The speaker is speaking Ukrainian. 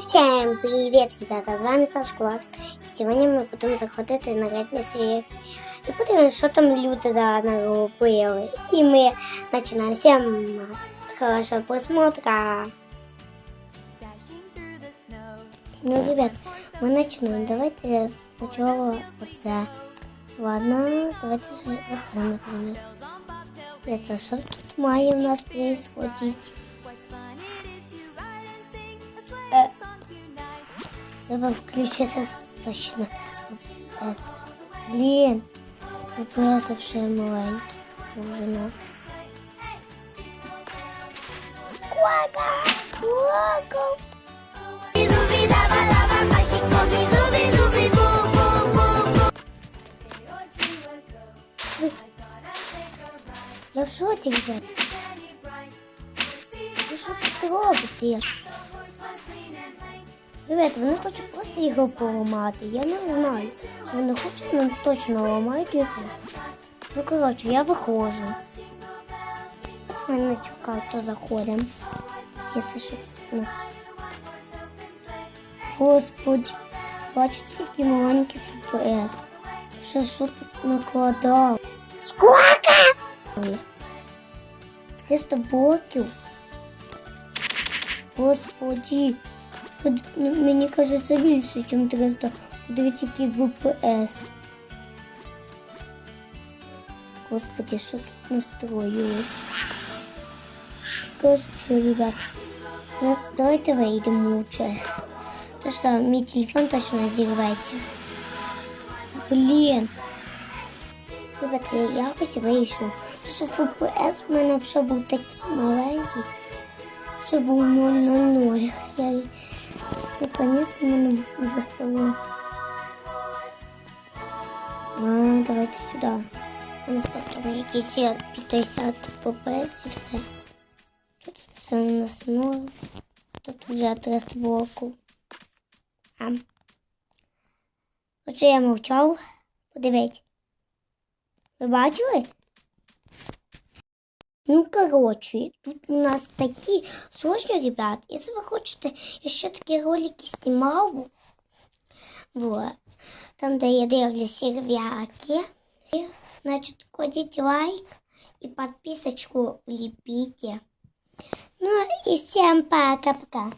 всем привет, ребята, з вами Сашко. І сьогодні ми будемо заходити на редний світ. І подивимося, що там люди наробили. І ми починаємо. Всем хорошего просмотра. Ну, ребят, мы начинаем. Давайте сначала оце. Ладно, давайте же оце, например. Это что тут має у нас происходить? Треба включити точно VPS. Блін, VPS вообще маленький. Уже на. Сколько? Сколько? Я в шоці, ребят. Ви що тут робите? Ребята, вони хочуть просто його поламати. Я не знаю, що вони хочуть, але точно ламають його. Ну, коротше, я виходжу. З мене чекав, то заходимо. Якщо що у нас. Господи, бачите, які маленькі ФПС. Що, що тут накладав? Сколько? 300 блоків. Господи. Мені кажеться більше, ніж 300. Подивіться, який ВПС. Господи, що тут настроїли? Короче, ребят, ну, давайте вийдемо лучше. То что, мій телефон точно зірветься. Блін. Ребята, я якось вийшов. Що ФПС в мене вже був такий маленький. Вже був 000. Я наконец в мене вже стало. А, давайте сюди. Ось так, якісь 50 ФПС і все. Тут все у нас ноль. Тут вже 300 блоків. А. Отже, я мовчав. Подивіться. Ви бачили? Ну, коротше, тут у нас такі сложні, ребят. Якщо ви хочете, я ще такі ролики знімав. Вот. Там, де я дивлюсь сервяки. Значит, кладите лайк и подписочку лепите. Ну и всем пока-пока.